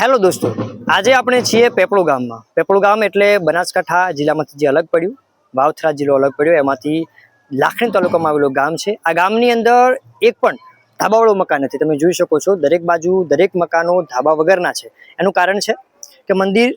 Hello દોસ્તો, આજે આપણે છીએ પેપળો ગામમાં. પેપળો ગામ એટલે બનાસકાંઠા જિલ્લામાંથી જે અલગ પડ્યું, વાવથરા જિલ્લો અલગ પડ્યો, એમાંથી લાખણી તાલુકામાં આવેલું ગામ છે. આ ગામની અંદર એક પણ ધાબાવાળું મકાન નથી. તમે જોઈ શકો છો, દરેક બાજુ દરેક મકાનો ધાબા વગરના છે. એનું કારણ છે કે મંદિર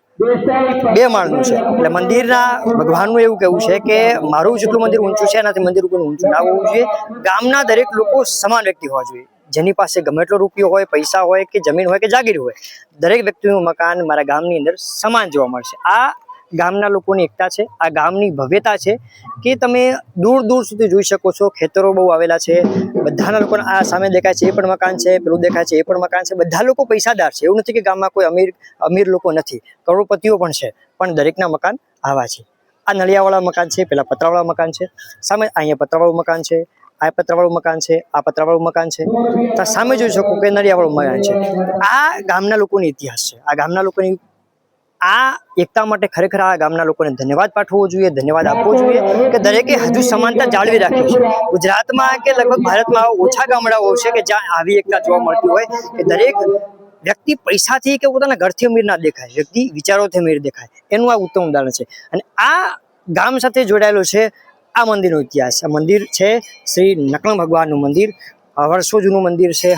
બે માળનું છે. એટલે મંદિરના ભગવાનનું એવું કહેવું છે કે મારું જેટલું મંદિર ઊંચું છે, એનાથી મંદિર ઉપર ઊંચું ના હોવું જોઈએ. ગામના દરેક લોકો સમાન વ્યક્તિ હોવા જોઈએ. જેની પાસે ગમે એટલો રૂપિયો હોય, પૈસા હોય કે જમીન હોય કે જાગીર હોય, દરેક વ્યક્તિનું મકાન મારા ગામની અંદર સમાન જોવા મળશે. આ ગામના લોકોની એકતા છે, આ ગામની ભવ્યતા છે કે તમે દૂર દૂર સુધી જોઈ શકો છો, ખેતરો બહુ આવેલા છે, બધાના લોકો આ સામે દેખાય છે, એ પણ મકાન છે, પેલું દેખાય છે, એ પણ મકાન છે, બધા લોકો પૈસાદાર છે. એવું નથી કે ગામમાં કોઈ અમીર અમીર લોકો નથી, કરોડપતિઓ પણ છે, પણ દરેકના મકાન આવા છે. આ નળિયાવાળા મકાન છે, પેલા પતરાવાળા મકાન છે, સામે અહીંયા પતરાવાળું મકાન છે આ પતરાવાળું મકાન છે, આ પતરાવાળું મકાન છે. ત્યાં સામે જોઈ શકો કે નળિયાવાળું મકાન છે. આ ગામના લોકોની ઇતિહાસ છે. આ ગામના લોકોની આ એકતા માટે ખરેખર આ ગામના લોકોને ધન્યવાદ પાઠવવો જોઈએ, ધન્યવાદ આપવો જોઈએ કે દરેકે હજુ સમાનતા જાળવી રાખી છે. ગુજરાતમાં કે લગભગ ભારતમાં ઓછા ગામડાઓ છે કે જ્યાં આવી એકતા જોવા મળતી હોય કે દરેક વ્યક્તિ પૈસાથી કે પોતાના ઘરથી અમીર ના દેખાય, વ્યક્તિ વિચારોથી અમીર દેખાય. એનું આ ઉત્તમ ઉદાહરણ છે. અને આ ગામ સાથે જોડાયેલો છે આ મંદિરનો ઇતિહાસ આ મંદિર છે શ્રી નકળંગ ભગવાનનું મંદિર. વર્ષો જૂનું મંદિર છે.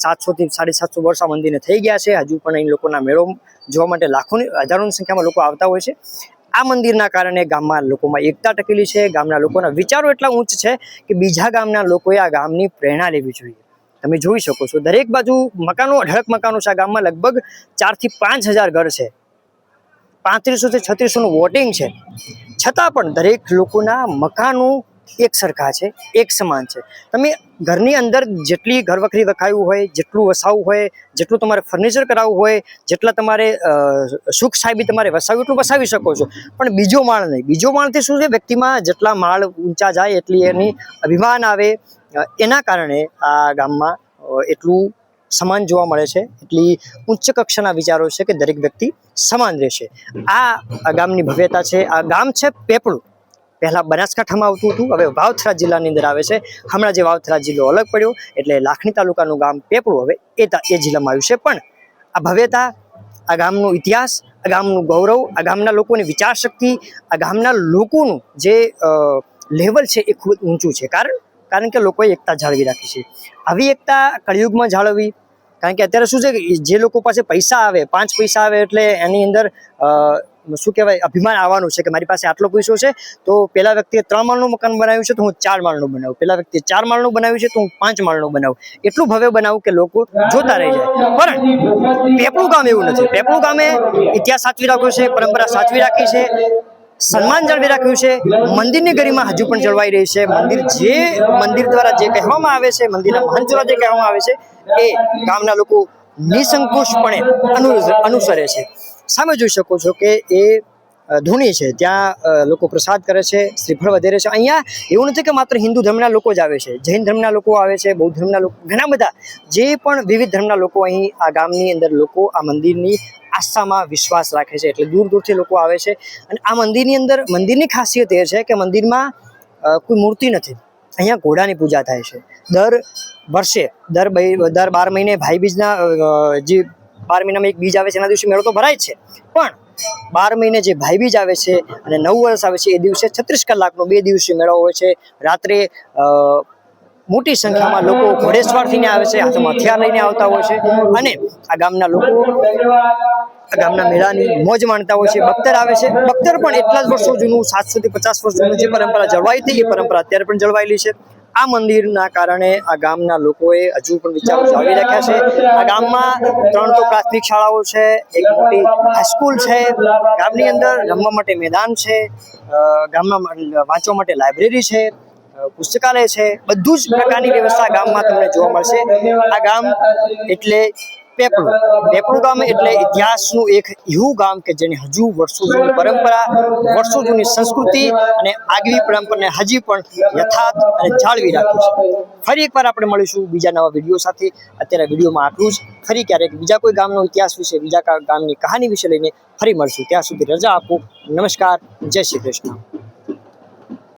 સાતસોથી સાડી સાતસો વર્ષ આ મંદિરને થઈ ગયા છે. હજુ પણ અહીં લોકોના મેળો જોવા માટે લાખોની, હજારોની સંખ્યામાં લોકો આવતા હોય છે. આ મંદિરના કારણે ગામમાં લોકોમાં એકતા ટકેલી છે. ગામના લોકોના વિચારો એટલા ઉચ્ચ છે કે બીજા ગામના લોકોએ આ ગામની પ્રેરણા લેવી જોઈએ. તમે જોઈ શકો છો, દરેક બાજુ મકાનો, અઢળક મકાનો છે. આ ગામમાં લગભગ ચારથી પાંચ હજાર ઘર છે. પાંત્રીસો થી છત્રીસો નું વોટિંગ છે. છતાં પણ દરેક લોકોના મકાનો એક સરખા છે, એક સમાન છે. તમે ઘરની અંદર જેટલી ઘર વખરી વખાયું હોય, જેટલું વસાવવું હોય, જેટલું તમારે ફર્નિચર કરાવવું હોય, જેટલા તમારે સુખ સાહેબી તમારે વસાવ્યું એટલું વસાવી શકો છો. પણ બીજો માળ નહીં. બીજો માળથી શું છે? વ્યક્તિમાં જેટલા માળ ઊંચા જાય એટલી એની અભિમાન આવે. એના કારણે આ ગામમાં એટલું સમાન જોવા મળે છે. એટલી ઉચ્ચ કક્ષાના વિચારો છે કે દરેક વ્યક્તિ સમાન રહેશે. આ ગામની ભવ્યતા છે. આ ગામ છે પેપળું પહેલાં બનાસકાંઠામાં આવતું હતું. હવે વાવથરા જિલ્લાની અંદર આવે છે. હમણાં જે વાવથરા જિલ્લો અલગ પડ્યો એટલે લાખણી તાલુકાનું ગામ પેપળું હવે એ એ જિલ્લામાં આવ્યું છે. પણ આ ભવ્યતા, આ ગામનો ઇતિહાસ, આ ગામનું ગૌરવ, આ ગામના લોકોની વિચારશક્તિ આ ગામના લોકોનું જે લેવલ છે એ ખૂબ ઊંચું છે. કારણ કારણ કે લોકોએ એકતા જાળવી રાખી છે. આવી એકતા કળિયુગમાં જાળવવી કારણ કે અત્યારે શું છે કે જે લોકો પાસે પૈસા આવે, પાંચ પૈસા આવે એટલે એની અંદર શું કહેવાય, અભિમાન આવવાનું છે કે મારી પાસે આટલો પૈસો છે, તો પેલા વ્યક્તિએ ત્રણ માળનું મકાન બનાવ્યું છે તો હું ચાર માળનું બનાવું. પેલા વ્યક્તિએ ચાર માળનું બનાવ્યું છે તો હું પાંચ માળનું બનાવું. એટલું ભવ્ય બનાવું કે લોકો જોતા રહી જાય પણ પેપણું ગામ એવું નથી. પેપણું ગામે ઇતિહાસ સાચવી રાખ્યો છે, પરંપરા સાચવી રાખી છે. સન્માન જાળવી રાખ્યું છે. મંદિરની ગરિમા હજુ પણ જળવાઈ રહી છે. મંદિર જે મંદિર દ્વારા જે કહેવામાં આવે છે, મંદિરના મહંત દ્વારા જે કહેવામાં આવે છે, એ ગામના લોકો નિસંકોચપણે અનુ- અનુસરે છે. સામે જોઈ શકો છો કે એ ધૂણી છે. ત્યાં લોકો પ્રસાદ કરે છે, શ્રીફળ વધેરે છે. અહીંયા એવું નથી કે માત્ર હિન્દુ ધર્મના લોકો જ આવે છે. જૈન ધર્મના લોકો આવે છે, બૌદ્ધ ધર્મના લોકો, ઘણા બધા. જે પણ વિવિધ ધર્મના લોકો અહીં આ ગામની અંદર લોકો આ મંદિરની આસ્થામાં વિશ્વાસ રાખે છે. એટલે દૂર દૂરથી લોકો આવે છે. અને આ મંદિરની અંદર, મંદિરની ખાસિયત એ છે કે મંદિરમાં કોઈ મૂર્તિ નથી. અહીંયા ઘોડાની પૂજા થાય છે. દર વર્ષે, દર દર બાર મહિને ભાઈ બીજના જે બાર મહિનામાં એક બીજ આવે છે, એના દિવસે મેળો તો ભરાય છે. પણ બાર મહિને જે ભાઈબીજ આવે છે અને નવ વર્ષ આવે છે, એ દિવસે છત્રીસ કલાકનો બે દિવસીય મેળો હોય છે. રાત્રે મોટી સંખ્યામાં લોકો ઘોડેસવાર થઈને આવે છે, હાથમાં હથિયાર લઈને આવતા હોય છે અને આ ગામના લોકો આ ગામના મેળાની મોજ માણતા હોય છે. બખ્તર આવે છે. બખ્તર પણ એટલા જ વર્ષો જૂનું સાતસો થી પચાસ વર્ષ જૂનું જે પરંપરા જળવાઈ હતી, એ પરંપરા અત્યારે પણ જળવાયેલી છે. આ મંદિરના કારણે આ ગામના લોકોએ હજુ પણ વિચારો જાળવી રાખ્યા છે. આ ગામમાં ત્રણ તો પ્રાથમિક શાળાઓ છે એક મોટી હાઈસ્કૂલ છે ગામની અંદર રમવા માટે મેદાન છે ગામમાં વાંચવા માટે લાઇબ્રેરી છે પુસ્તકાલય છે. બધું જ પ્રકારની વ્યવસ્થા ગામમાં તમને જોવા મળશે. આ ગામ એટલે પેપળું પેપળું ગામ એટલે ઇતિહાસનું એક એવું ગામ કે જેની હજુ વર્ષો જૂની પરંપરા, વર્ષો જૂની સંસ્કૃતિ અને આગવી પરંપરાને હજી પણ યથાર્થ અને જાળવી રાખ્યું છે. ફરી એકવાર આપણે મળીશું બીજા નવા વીડિયો સાથે. અત્યારે વિડીયોમાં આટલું જ. ફરી ક્યારેક બીજા કોઈ ગામનો ઇતિહાસ વિશે, બીજા ગામની કહાની વિશે લઈને ફરી મળશું. ત્યાં સુધી રજા આપો. નમસ્કાર. જય શ્રી કૃષ્ણ.